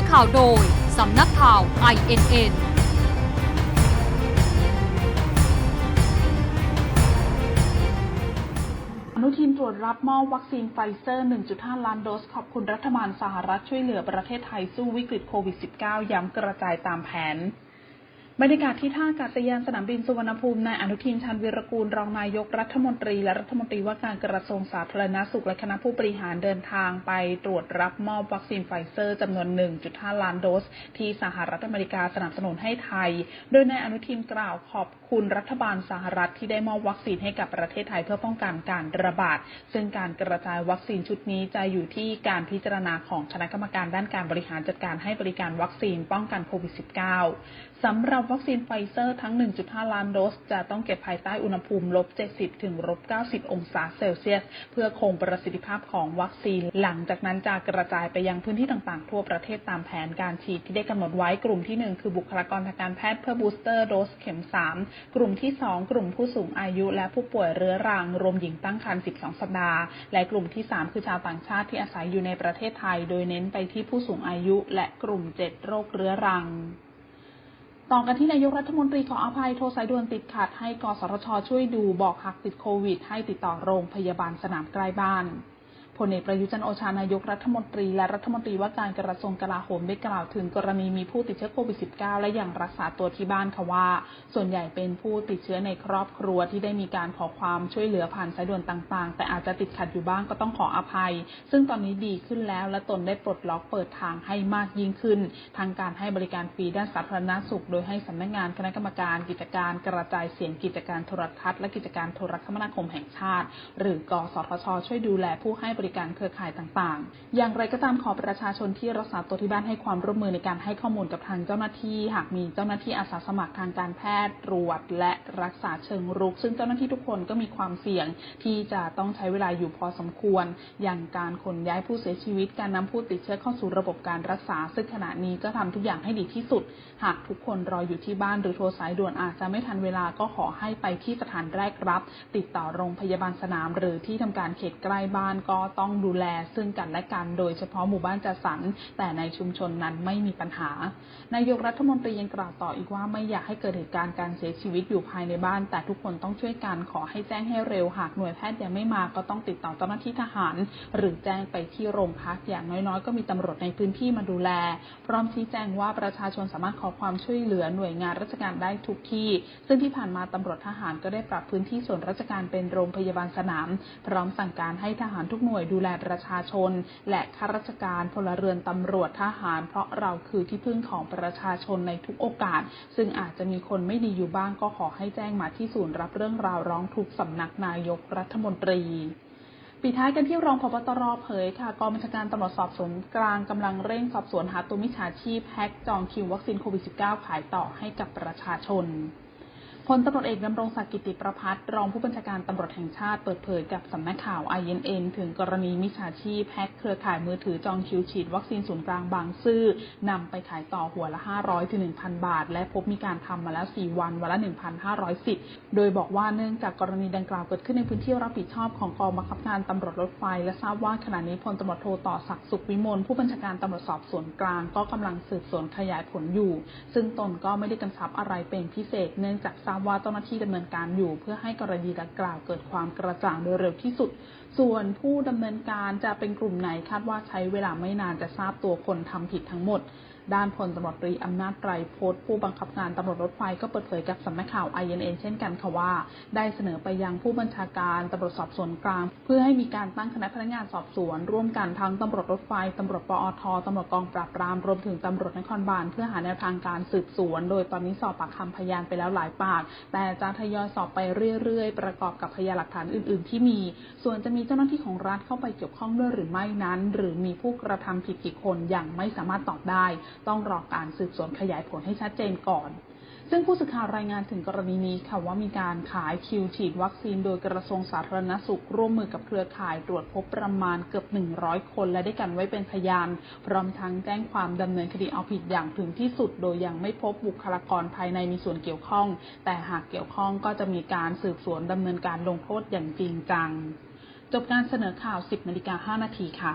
อข่าวโดย สำนักข่าว INN อนุทินตรวจรับมอบวัคซีนไฟเซอร์ 1.5 ล้านโดส ขอบคุณรัฐบาลสหรัฐช่วยเหลือประเทศไทยสู้วิกฤตโควิด -19 ย้ำกระจายตามแผน บรรยากาศที่ท่าอากาศยานสนามบินสุวรรณภูมิ นายอนุทินชันวีรกูลรองนายกรัฐมนตรี และรัฐมนตรีว่าการกระทรวงสาธารณสุขและคณะผู้บริหารเดินทางไปตรวจรับมอบวัคซีนไฟเซอร์จำนวน 1.5 ล้านโดส ที่สหรัฐอเมริกาสนับสนุนให้ไทย โดยนายอนุทินกล่าวขอบคุณรัฐบาลสหรัฐที่ได้มอบวัคซีนให้กับประเทศไทยเพื่อป้องกันการระบาด ซึ่งการกระจายวัคซีนชุดนี้จะอยู่ที่การพิจารณาของคณะกรรมการด้านการบริหารจัดการให้บริการวัคซีนป้องกันโควิด -19 สำหรับวัคซีนไฟเซอร์ทั้ง 1.5 ล้านโดส จะต้องเก็บภายใต้อุณหภูมิลบ 70 ถึงลบ 90 องศาเซลเซียส เพื่อคงประสิทธิภาพของวัคซีน หลังจากนั้นจะกระจายไปยังพื้นที่ต่างๆ ทั่วประเทศตามแผนการฉีดที่ได้กำหนดไว้กลุ่มที่ 1 คือบุคลากรทางการแพทย์เพื่อบูสเตอร์โดสเข็ม 3 กลุ่มที่ 2 กลุ่มผู้สูงอายุ และผู้ป่วยเรื้อรัง รวมหญิงตั้งครรภ์ 12 สัปดาห์ และกลุ่มที่ 3 คือชาวต่างชาติที่อาศัยอยู่ในประเทศไทย โดยเน้นไปที่ผู้สูงอายุและกลุ่ม 7 โรคเรื้อรัง ต่อกันที่นายกรัฐมนตรีขออภัยโทรสายด่วนติดขัดให้กสทชช่วยดูบอกหากติดโควิด ให้ติดต่อโรงพยาบาลสนามใกล้บ้าน พลเอกประยุจันโอชานายกรัฐมนตรี และรัฐมนตรีว่าการกระทรวงกลาโหมได้กล่าวถึงกรณีมีผู้ติดเชื้อโควิด -19 และยังรักษาตัวที่บ้านค่ะว่า ส่วนใหญ่เป็นผู้ติดเชื้อในครอบครัวที่ได้มีการขอความช่วยเหลือผ่านสายด่วนต่างๆ แต่อาจจะติดขัดอยู่บ้างก็ต้องขออภัย ซึ่งตอนนี้ดีขึ้นแล้ว และตนได้ปลดล็อกเปิดทางให้มากยิ่งขึ้น ทางการให้บริการฟรีด้านสาธารณสุข โดยให้สำนักงานคณะกรรมการกิจการกระจายเสียงกิจการโทรทัศน์และกิจการโทรคมนาคมแห่งชาติ หรือกสทช ช่วยดูแลผู้ให้บริการเครือข่ายต่างๆ อย่างไรก็ตามขอประชาชนที่รักษาตัวที่บ้านให้ความร่วมมือในการให้ข้อมูลกับทางเจ้าหน้าที่ หากมีเจ้าหน้าที่อาสาสมัครทางการแพทย์ตรวจ และรักษาเชิงรุก ซึ่งเจ้าหน้าที่ทุกคนก็มีความเสี่ยงที่จะต้องใช้เวลาอยู่พอสมควร อย่างการขนย้ายผู้เสียชีวิต การนำผู้ติดเชื้อเข้าสู่ระบบการรักษา ซึ่งขณะนี้ก็ทำทุกอย่างให้ดีที่สุด หากทุกคนรออยู่ที่บ้านหรือโทรสายด่วนอาจจะไม่ทันเวลาก็ขอให้ไปที่สถานแรกรับ ติดต่อโรงพยาบาลสนาม หรือที่ทำการเขตใกล้บ้านก็ต้องดูแลซึ่งกันและกัน โดยเฉพาะหมู่บ้านจัดสรร แต่ในชุมชนนั้นไม่มีปัญหา นายกรัฐมนตรียังกล่าวต่ออีกว่าไม่อยากให้เกิดเหตุการณ์การเสียชีวิตอยู่ภายในบ้าน แต่ทุกคนต้องช่วยกันขอให้แจ้งให้เร็วหากหน่วยแพทย์ยังไม่มาก็ต้องติดต่อเจ้าหน้าที่ทหาร หรือแจ้งไปที่โรงพักอย่างน้อยๆ ก็มีตำรวจในพื้นที่มาดูแล พร้อมชี้แจงว่าประชาชนสามารถขอความช่วยเหลือหน่วยงานราชการได้ทุกที่ ซึ่งที่ผ่านมาตำรวจทหารก็ได้ปรับพื้นที่ส่วนราชการเป็นโรงพยาบาลสนาม พร้อมสั่งการให้ทหารทุกหน่วยดูแลประชาชน และข้าราชการพลเรือนตำรวจทหาร เพราะเราคือที่พึ่งของประชาชนในทุกโอกาส ซึ่งอาจจะมีคนไม่ดีอยู่บ้างก็ขอให้แจ้งมาที่ศูนย์รับเรื่องราวร้องทุกข์สำนักนายกรัฐมนตรีปิดท้ายกันที่รองพบตรเผยค่ะกองบัญชาการตำรวจสอบสวนกลางกำลังเร่งสอบสวนหาตัวมิจฉาชีพแฮ็กจองคิววัคซีนโควิด -19 ขายต่อให้กับประชาชน พลตำรวจเอกดำรงศักดิ์กิติประพัฒน์รองผู้บัญชาการตำรวจแห่งชาติเปิดเผยกับสำนักข่าว INN ถึงกรณีมิจฉาชีพแฮ็กเครือข่ายมือถือจองคิวฉีดวัคซีนศูนย์กลางบางซื่อนำไปขายต่อหัวละ 500ถึง1,000 บาท และพบมีการทำมาแล้ว 4 วัน วันละ 1,500สิทธิ์โดยบอกว่าเนื่องจากกรณีดังกล่าวเกิดขึ้นในพื้นที่รับผิดชอบของกองบังคับการตำรวจรถไฟ และทราบว่าขณะนี้พลตำรวจโทต่อศักดิ์สุขวิมลผู้บัญชาการตำรวจสอบสวนกลาง ก็กำลังสืบสวนขยายผลอยู่ ซึ่งตนก็ไม่ได้กำชับอะไรเป็นพิเศษเนื่องจากทราบว่าเจ้าหน้าที่ดำเนินการอยู่ เพื่อให้กรณีดังกล่าวเกิดความกระจ่างโดยเร็วที่สุด ส่วนผู้ดำเนินการจะเป็นกลุ่มไหนคาดว่าใช้เวลาไม่นานจะทราบตัวคนทำผิดทั้งหมด ด้านพลตำรวจตรีอำนาจไตรโพธิ์ผู้บังคับการตำรวจรถไฟก็เปิดเผยกับสำนักข่าว INN เช่นกันค่ะว่า ได้เสนอไปยังผู้บัญชาการตำรวจสอบสวนกลาง เพื่อให้มีการตั้งคณะพนักงานสอบสวน ร่วมกันทั้งตำรวจรถไฟตำรวจปอทตำรวจกองปราบปรามรวมถึงตำรวจนครบาลเพื่อหาแนวทางการสืบสวน โดยตอนนี้สอบปากคำพยานไปแล้วหลายปากแต่จะทยอยสอบไปเรื่อยๆ ประกอบกับพยานหลักฐานอื่น ๆ ที่มี ส่วนจะมีเจ้าหน้าที่ของรัฐเข้าไปเกี่ยวข้องด้วยหรือไม่นั้น หรือมีผู้กระทำผิดกี่คนยังไม่สามารถตอบได้ ต้องรอการสืบสวนขยายผลให้ชัดเจนก่อน ซึ่งผู้สื่อข่าวรายงานถึงกรณีนี้ค่ะว่ามีการขายคิวฉีดวัคซีนโดยกระทรวงสาธารณสุข ร่วมมือกับเครือข่ายตรวจพบประมาณเกือบ 100 คน และได้กันไว้เป็นพยาน พร้อมทั้งแจ้งความดำเนินคดีเอาผิดอย่างถึงที่สุด โดยยังไม่พบบุคลากรภายในมีส่วนเกี่ยวข้อง แต่หากเกี่ยวข้องก็จะมีการสืบสวนดำเนินการลงโทษอย่างจริงจัง จบการเสนอข่าว 10นาฬิกา5นาทีค่ะ